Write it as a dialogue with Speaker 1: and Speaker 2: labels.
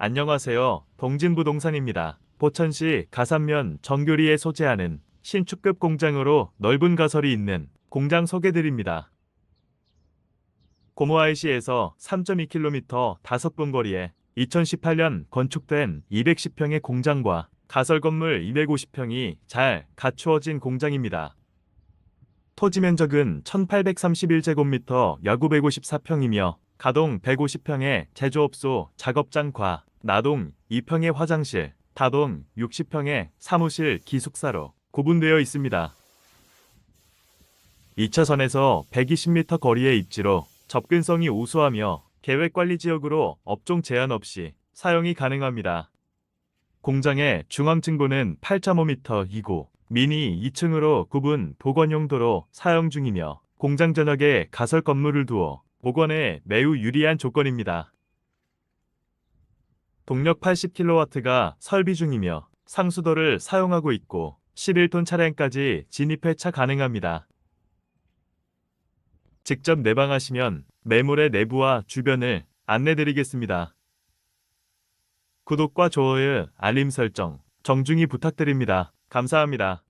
Speaker 1: 안녕하세요. 동진부동산입니다. 포천시 가산면 정교리에 소재하는 신축급 공장으로 넓은 가설이 있는 공장 소개드립니다. 고모아이시에서 3.2km 5분 거리에 2018년 건축된 210평의 공장과 가설 건물 250평이 잘 갖추어진 공장입니다. 토지 면적은 1831제곱미터 야구 154평이며 가동 150평의 제조업소 작업장과 나동 2평의 화장실, 다동 60평의 사무실 기숙사로 구분되어 있습니다. 2차선에서 120m 거리의 입지로 접근성이 우수하며 계획관리지역으로 업종 제한 없이 사용이 가능합니다. 공장의 중앙층고는 8.5m이고 미니 2층으로 구분 복원용도로 사용 중이며 공장 전역에 가설 건물을 두어 복원에 매우 유리한 조건입니다. 동력 80kW가 설비 중이며 상수도를 사용하고 있고 11톤 차량까지 진입 회차 가능합니다. 직접 내방하시면 매물의 내부와 주변을 안내드리겠습니다. 구독과 좋아요, 알림 설정 정중히 부탁드립니다. 감사합니다.